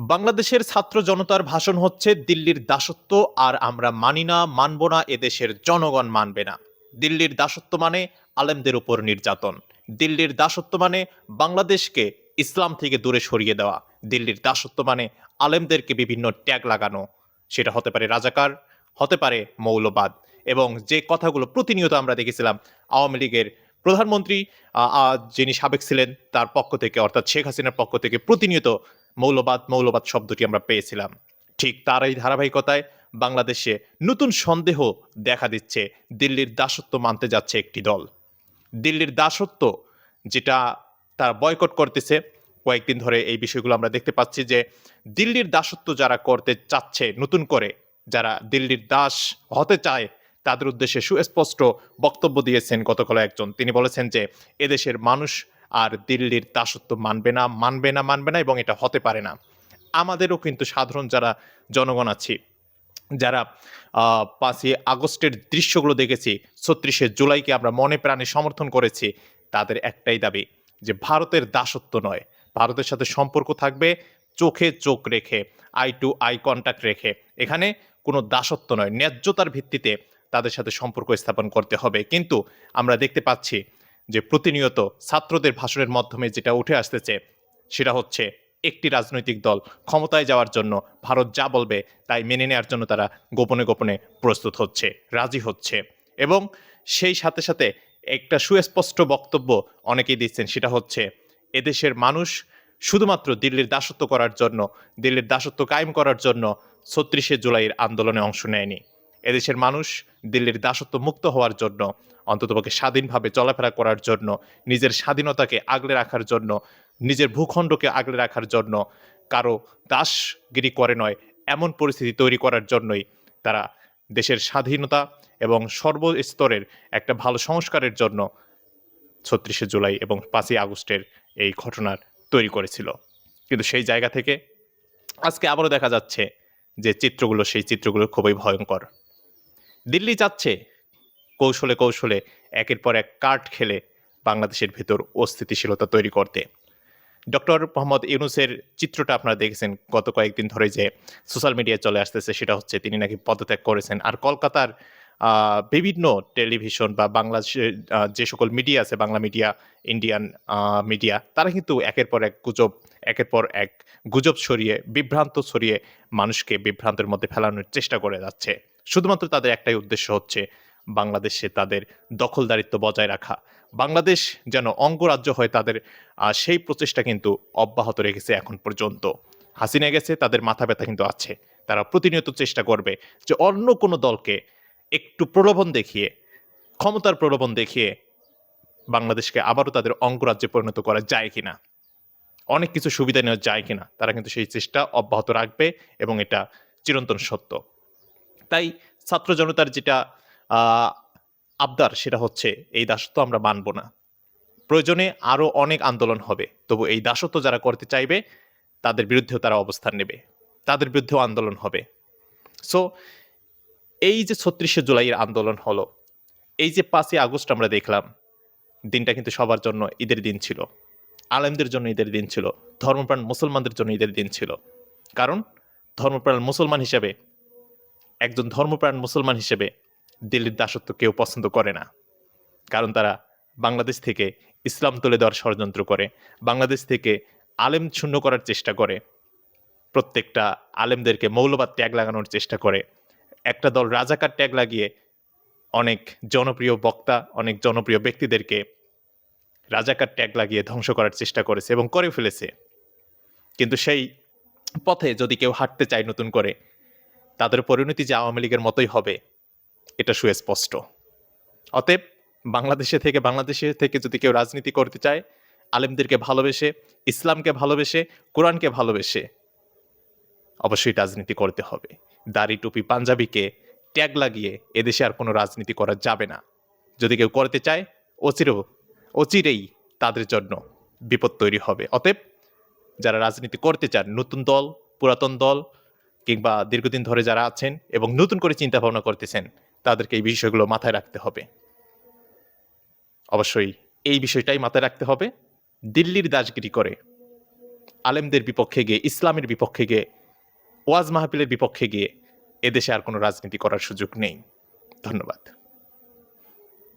বাংলাদেশের ছাত্র জনতার ভাষণ হচ্ছে দিল্লির দাসত্ব আর আমরা মানি না, মানব না, এদেশের জনগণ মানবে না। দিল্লির দাসত্ব মানে আলেমদের উপর নির্যাতন। দিল্লির দাসত্ব মানে বাংলাদেশকে ইসলাম থেকে দূরে সরিয়ে দেওয়া। দিল্লির দাসত্ব মানে আলেমদেরকে বিভিন্ন ট্যাগ লাগানো। সেটা হতে পারে রাজাকার, হতে পারে মৌলবাদ। এবং যে কথাগুলো প্রতিনিয়ত আমরা দেখেছিলাম, আওয়ামী লীগের প্রধানমন্ত্রী যিনি সাবেক ছিলেন, তার পক্ষ থেকে, অর্থাৎ শেখ হাসিনার পক্ষ থেকে প্রতিনিয়ত মৌলবাদ মৌলবাদ শব্দটি আমরা পেয়েছিলাম। ঠিক তার এই ধারাবাহিকতায় বাংলাদেশে নতুন সন্দেহ দেখা দিচ্ছে। দিল্লির দাসত্ব মানতে যাচ্ছে একটি দল। দিল্লির দাসত্ব যেটা তারা বয়কট করতেছে, কয়েকদিন ধরে এই বিষয়গুলো আমরা দেখতে পাচ্ছি যে দিল্লির দাসত্ব যারা করতে চাচ্ছে নতুন করে, যারা দিল্লির দাস হতে চায়, তাদের উদ্দেশ্যে সুস্পষ্ট বক্তব্য দিয়েছেন গতকাল একজন। তিনি বলেছেন যে এদেশের মানুষ আর দিল্লির দাসত্ব মানবে না মানবে না মানবে না এবং এটা হতে পারে না। আমাদেরও কিন্তু সাধারণ যারা জনগণ আছি, যারা পাঁচই আগস্টের দৃশ্যগুলো দেখেছি, ছত্রিশে জুলাইকে আমরা মনে প্রাণে সমর্থন করেছি, তাদের একটাই দাবি যে ভারতের দাসত্ব নয়। ভারতের সাথে সম্পর্ক থাকবে, চোখে চোখ রেখে আই টু আই কন্ট্যাক্ট রেখে। এখানে কোনো দাসত্ব নয়, ন্যায্যতার ভিত্তিতে তাদের সাথে সম্পর্ক স্থাপন করতে হবে। কিন্তু আমরা দেখতে পাচ্ছি যে প্রতিনিয়ত ছাত্রদের ভাষণের মাধ্যমে যেটা উঠে আসতেছে, সেটা হচ্ছে একটি রাজনৈতিক দল ক্ষমতায় যাওয়ার জন্য ভারত যা বলবে তাই মেনে নেওয়ার জন্য তারা গোপনে গোপনে প্রস্তুত হচ্ছে, রাজি হচ্ছে। এবং সেই সাথে সাথে একটা সুস্পষ্ট বক্তব্য অনেকেই দিচ্ছেন, সেটা হচ্ছে এদেশের মানুষ শুধুমাত্র দিল্লির দাসত্ব করার জন্য, দিল্লির দাসত্ব কায়েম করার জন্য ছত্রিশে জুলাইয়ের আন্দোলনে অংশ নেয়নি। এদেশের মানুষ দিল্লির দাসত্ব মুক্ত হওয়ার জন্য, অন্ততপক্ষে স্বাধীনভাবে চলাফেরা করার জন্য, নিজের স্বাধীনতাকে আগলে রাখার জন্য, নিজের ভূখণ্ডকে আগলে রাখার জন্য, কারও দাসগিরি করে নয়, এমন পরিস্থিতি তৈরি করার জন্যই তারা দেশের স্বাধীনতা এবং সর্বস্তরের একটা ভালো সংস্কারের জন্য ছত্রিশে জুলাই এবং পাঁচই আগস্টের এই ঘটনার তৈরি করেছিল। কিন্তু সেই জায়গা থেকে আজকে আবারও দেখা যাচ্ছে যে চিত্রগুলো, সেই চিত্রগুলো খুবই ভয়ঙ্কর। দিল্লি যাচ্ছে। কৌশলে কৌশলে একের পর এক কার্ড খেলে বাংলাদেশের ভেতর অস্থিতিশীলতা তৈরি করতে। ডক্টর মোহাম্মদ ইউনুসের চিত্রটা আপনারা দেখেছেন গত কয়েকদিন ধরে যে সোশ্যাল মিডিয়ায় চলে আসতেছে, সেটা হচ্ছে তিনি নাকি পদত্যাগ করেছেন। আর কলকাতার বিভিন্ন টেলিভিশন বা বাংলাদেশের যে সকল মিডিয়া আছে, বাংলা মিডিয়া, ইন্ডিয়ান মিডিয়া, তারা কিন্তু একের পর এক গুজব, একের পর এক গুজব ছড়িয়ে, বিভ্রান্ত ছড়িয়ে মানুষকে বিভ্রান্তের মধ্যে ফেলানোর চেষ্টা করে যাচ্ছে। শুধুমাত্র তাদের একটাই উদ্দেশ্য হচ্ছে বাংলাদেশে তাদের দখলদারিত্ব বজায় রাখা। বাংলাদেশ যেন অঙ্গরাজ্য হয় তাদের সেই প্রচেষ্টা কিন্তু অব্যাহত রেখেছে এখন পর্যন্ত। হাসিনা গেছে, তাদের মাথা ব্যথা কিন্তু আছে। তারা প্রতিনিয়ত চেষ্টা করবে যে অন্য কোনো দলকে একটু প্রলোভন দেখিয়ে, ক্ষমতার প্রলোভন দেখিয়ে বাংলাদেশকে আবারও তাদের অঙ্গরাজ্যে পরিণত করা যায় কিনা। অনেক কিছু সুবিধা নেওয়া যায় কিনা, তারা কিন্তু সেই চেষ্টা অব্যাহত রাখবে এবং এটা চিরন্তন সত্য। তাই ছাত্র জনতার যেটা আবদার সেটা হচ্ছে এই দাসত্ব আমরা মানব না। প্রয়োজনে আরও অনেক আন্দোলন হবে, তবু এই দাসত্ব যারা করতে চাইবে, তাদের বিরুদ্ধেও তারা অবস্থান নেবে, তাদের বিরুদ্ধেও আন্দোলন হবে। সো এই যে ছত্রিশে জুলাইয়ের আন্দোলন হলো, এই যে পাঁচই আগস্ট আমরা দেখলাম, দিনটা কিন্তু সবার জন্য ঈদের দিন ছিল। আলেমদের জন্য ঈদের দিন ছিল, ধর্মপ্রাণ মুসলমানদের জন্য ঈদের দিন ছিল। কারণ ধর্মপ্রাণ মুসলমান হিসেবে একজন ধর্মপ্রাণ মুসলমান হিসেবে দিল্লির দাসত্ব কেউ পছন্দ করে না। কারণ তারা বাংলাদেশ থেকে ইসলাম তুলে দেওয়ার ষড়যন্ত্র করে, বাংলাদেশ থেকে আলেম শূন্য করার চেষ্টা করে, প্রত্যেকটা আলেমদেরকে মৌলবাদ ট্যাগ লাগানোর চেষ্টা করে। একটা দল রাজাকার ট্যাগ লাগিয়ে অনেক জনপ্রিয় বক্তা, অনেক জনপ্রিয় ব্যক্তিদেরকে রাজাকার ট্যাগ লাগিয়ে ধ্বংস করার চেষ্টা করেছে এবং করে ফেলেছে। কিন্তু সেই পথে যদি কেউ হাঁটতে চায় নতুন করে তাদের পরিণতি যে আওয়ামী লীগের মতোই হবে, এটা সুস্পষ্ট অতএব বাংলাদেশে থেকে বাংলাদেশে থেকে যদি কেউ রাজনীতি করতে চায়, আলেমদেরকে ভালোবেসে, ইসলামকে ভালোবেসে, কোরআনকে ভালোবেসে, অবশ্যই রাজনীতি করতে হবে। দাড়ি টুপি পাঞ্জাবিকে ট্যাগ লাগিয়ে এদেশে আর কোনো রাজনীতি করা যাবে না। যদি কেউ করতে চায়, অচিরেও, অচিরেই তাদের জন্য বিপদ তৈরি হবে। অতএব যারা রাজনীতি করতে চান, নতুন দল, পুরাতন দল কিংবা দীর্ঘদিন ধরে যারা আছেন এবং নতুন করে চিন্তা ভাবনা করতেছেন, তাদেরকে এই বিষয়গুলো মাথায় রাখতে হবে। অবশ্যই এই বিষয়টাই মাথায় রাখতে হবে, দিল্লির দাসগিরি করে, আলেমদের বিপক্ষে গিয়ে, ইসলামের বিপক্ষে গিয়ে, ওয়াজ মাহফিলের বিপক্ষে গিয়ে এদেশে আর কোনো রাজনীতি করার সুযোগ নেই। ধন্যবাদ।